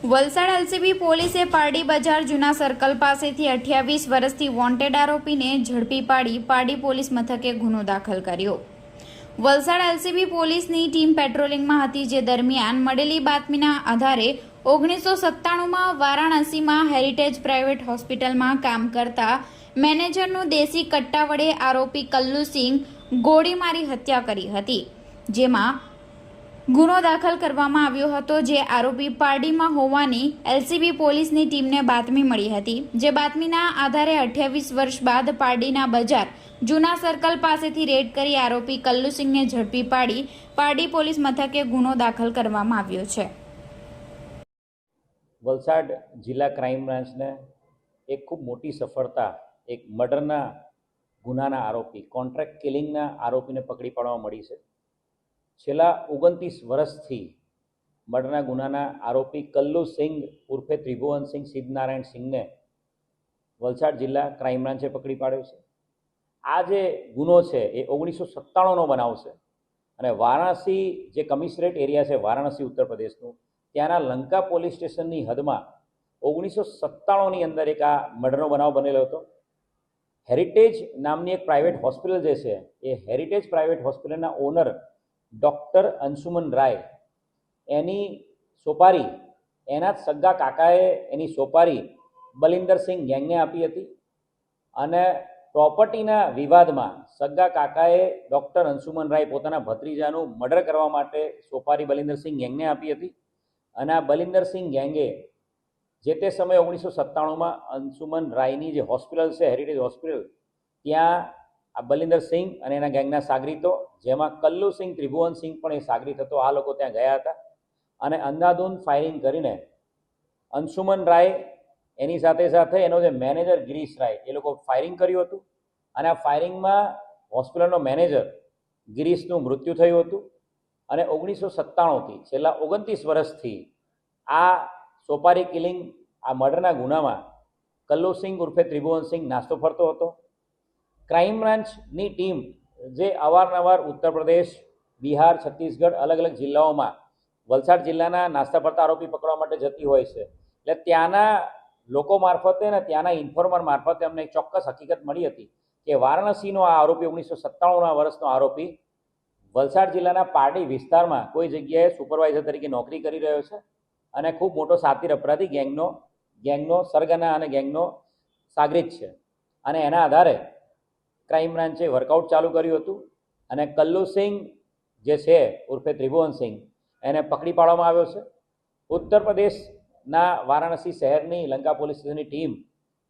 Valsad LCB પોલીસે પારડી બજાર જૂના સર્કલ પાસેથી અઠ્યાવીસ વર્ષથી વોન્ટેડ આરોપીને ઝડપી પાડી પારડી પોલીસ મથકે ગુનો દાખલ કર્યો. વલસાડ એલસીબી પોલીસની ટીમ પેટ્રોલિંગમાં હતી જે દરમિયાન મળેલી બાતમીના આધારે ઓગણીસો સત્તાણુંમાં વારાણસીમાં હેરિટેજ પ્રાઇવેટ હોસ્પિટલમાં કામ કરતા મેનેજરનું દેશી કટ્ટા વડે આરોપી કલ્લુસિંહ ગોળી મારી હત્યા કરી હતી, જેમાં ગુનો દાખલ કરવામાં આવ્યો હતો જે આરોપી પારડીમાં હોવાની એલસીબી પોલીસની ટીમને બાતમી મળી હતી. જે બાતમીના આધારે અઠ્યાવીસ વર્ષ બાદ પારડીના બજાર જૂના સર્કલ પાસેથી રેડ કરી આરોપી કલ્લુસિંહને ઝડપી પાડી પારડી પોલીસ મથકે ગુનો દાખલ કરવામાં આવ્યો છે. વલસાડ જિલ્લા ક્રાઇમ બ્રાન્ચને એક ખૂબ મોટી સફળતા, એક મર્ડરના ગુનાના આરોપી, કોન્ટ્રાક્ટ કિલિંગના આરોપીને પકડી પાડવા મળી છે. છેલ્લા ઓગણત્રીસ વર્ષથી મર્ડરના ગુનાના આરોપી કલ્લુ સિંઘ ઉર્ફે ત્રિભુવનસિંહ સિદ્ધનારાયણ સિંહને વલસાડ જિલ્લા ક્રાઇમ બ્રાન્ચે પકડી પાડ્યો છે. આ જે ગુનો છે એ ઓગણીસો સત્તાણુંનો બનાવ છે અને વારાણસી જે કમિશનરેટ એરિયા છે, વારાણસી ઉત્તર પ્રદેશનું ત્યાંના લંકા પોલીસ સ્ટેશનની હદમાં ઓગણીસો સત્તાણુંની અંદર એક આ મર્ડરનો બનાવ બનેલો હતો. હેરિટેજ નામની એક પ્રાઇવેટ હોસ્પિટલ જે છે એ હેરિટેજ પ્રાઇવેટ હોસ્પિટલના ઓનર ડૉક્ટર અંશુમન રાય, એની સોપારી, એના જ સગા કાકાએ એની સોપારી બલિન્દરસિંહ ગેંગને આપી હતી અને પ્રોપર્ટીના વિવાદમાં સગા કાકાએ ડૉક્ટર અંશુમન રાય પોતાના ભત્રીજાનું મર્ડર કરવા માટે સોપારી બલિન્દરસિંહ ગેંગને આપી હતી અને આ બલિન્દરસિંહ ગેંગે જે તે સમયે ઓગણીસો સત્તાણુંમાં અંશુમન રાયની જે હોસ્પિટલ છે હેરિટેજ હોસ્પિટલ ત્યાં આ બલિન્દર સિંહ અને એના ગેંગના સાગરીતો જેમાં કલ્લુ સિંહ, ત્રિભુવન સિંહ પણ એ સાગરીત હતો આ લોકો ત્યાં ગયા હતા. અને અંધાધૂન ફાયરિંગ કરીને અંશુમન રાય એની સાથે સાથે એનો જે મેનેજર ગિરીશ રાય, એ લોકો ફાયરિંગ કર્યું હતું. અને આ ફાયરિંગમાં હોસ્પિટલનો મેનેજર ગિરીશનું મૃત્યુ થયું હતું. અને ઓગણીસો સત્તાણુંથી છેલ્લા ઓગણત્રીસ વર્ષથી આ સોપારી કિલિંગ, આ મર્ડરના ગુનામાં કલ્લુસિંહ ઉર્ફે ત્રિભુવનસિંહ નાસ્તો ફરતો હતો. ક્રાઇમ બ્રાન્ચની ટીમ જે અવારનવાર ઉત્તર પ્રદેશ, બિહાર, છત્તીસગઢ, અલગ અલગ જિલ્લાઓમાં વલસાડ જિલ્લાના નાસ્તા ભરતા આરોપી પકડવા માટે જતી હોય છે. એટલે ત્યાંના લોકો મારફતે ને ત્યાંના ઇન્ફોર્મર મારફતે અમને એક ચોક્કસ હકીકત મળી હતી કે વારાણસીનો આ આરોપી ઓગણીસો સત્તાણુંના વર્ષનો આરોપી વલસાડ જિલ્લાના પારડી વિસ્તારમાં કોઈ જગ્યાએ સુપરવાઇઝર તરીકે નોકરી કરી રહ્યો છે અને ખૂબ મોટો સાતીર અપરાધી ગેંગનો ગેંગનો, સરગના અને ગેંગનો સાગરીત છે. અને એના આધારે ક્રાઇમ બ્રાન્ચે વર્કઆઉટ ચાલુ કર્યું હતું અને કલ્લુ સિંહ જે છે, ઉર્ફે ત્રિભુવનસિંહ એને પકડી પાડવામાં આવ્યો છે. ઉત્તર પ્રદેશના વારાણસી શહેરની લંકા પોલીસ સ્ટેશનની ટીમ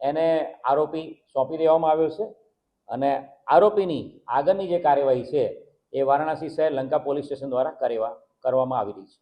એને આરોપી સોંપી દેવામાં આવ્યો છે અને આરોપીની આગળની જે કાર્યવાહી છે એ વારાણસી શહેર લંકા પોલીસ સ્ટેશન દ્વારા કરવા, કરવામાં આવી રહી છે.